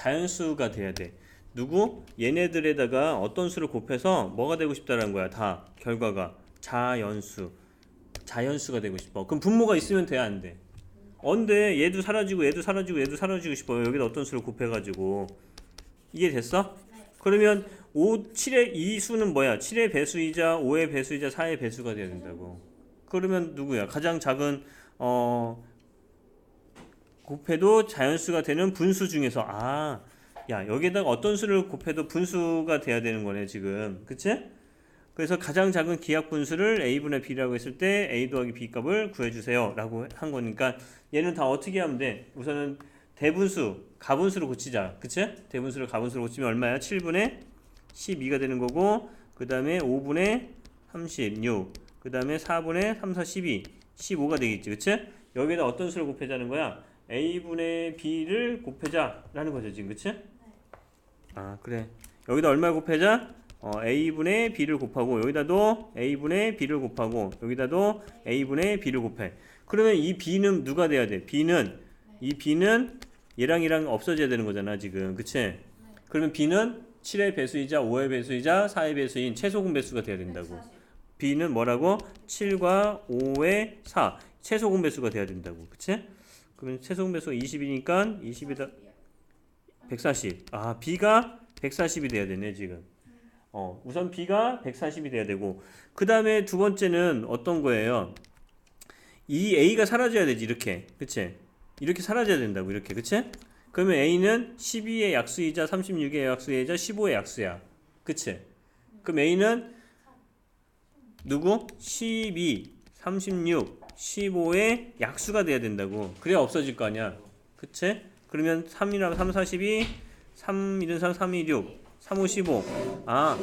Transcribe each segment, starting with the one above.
자연수가 돼야 돼. 누구? 얘네들에다가 어떤 수를 곱해서 뭐가 되고 싶다라는 거야. 다 결과가 자연수. 자연수가 되고 싶어. 그럼 분모가 있으면 돼, 안 돼? 언데 얘도 사라지고 얘도 사라지고 얘도 사라지고 싶어요. 여기다 어떤 수를 곱해 가지고 이해됐어? 그러면 5, 7의 이 수는 뭐야? 7의 배수이자 5의 배수이자 4의 배수가 돼야 된다고. 그러면 누구야? 가장 작은 어 곱해도 자연수가 되는 분수 중에서 아, 야 여기에다가 어떤 수를 곱해도 분수가 돼야 되는 거네 지금, 그치? 그래서 가장 작은 기하 분수를 a분의 b라고 했을 때 a 더하기 b 값을 구해주세요라고 한 거니까 얘는 다 어떻게 하면 돼? 우선은 대분수, 가분수로 고치자, 그치? 대분수를 가분수로 고치면 얼마야? 7분의 12가 되는 거고 그 다음에 5분의 36, 그 다음에 4분의 3, 4, 12, 15가 되겠지, 그치? 여기에다 어떤 수를 곱해자는 거야? A분의 b를 곱해자라는 거죠, 지금, 그치? 아, 그래. 여기다 얼마 곱해자? 어, a분의 b를 곱하고 여기다도 a분의 b를 곱하고 여기다도 a분의 b를 곱해. 그러면 이 b는 누가 돼야 돼? b는 이 b는 얘랑 얘랑 없어져야 되는 거잖아, 지금. 그치? 그러면 b는 7의 배수이자 5의 배수이자 4의 배수인 최소공 배수가 돼야 된다고. b는 뭐라고? 7과 5의 4. 최소공 배수가 돼야 된다고. 그치? 그러면 최소공 배수가 20이니까 20에다 140. 아, b가 140이 돼야 되네, 지금. 어, 우선 b가 140이 돼야 되고 그 다음에 두 번째는 어떤 거예요? 이 a가 사라져야 되지 이렇게 그치? 이렇게 사라져야 된다고 이렇게 그치? 그러면 a는 12의 약수이자 36의 약수이자 15의 약수야 그치? 그럼 a는 누구? 12, 36, 15의 약수가 돼야 된다고 그래야 없어질 거 아니야 그치? 그러면 3이랑 3, 42 3, 1, 3, 3, 2, 6 3, 5, 15. 아,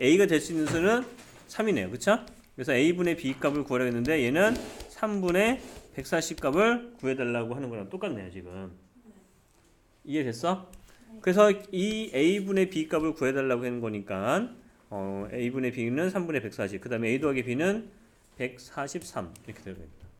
A가 될 수 있는 수는 3이네요. 그쵸? 그래서 A분의 B 값을 구하려 했는데 얘는 3분의 140 값을 구해달라고 하는 거랑 똑같네요, 지금. 이해됐어? 그래서 이 A분의 B 값을 구해달라고 하는 거니까 어, A분의 B는 3분의 140, 그 다음에 A 더하기 B는 143 이렇게 되는 거예요.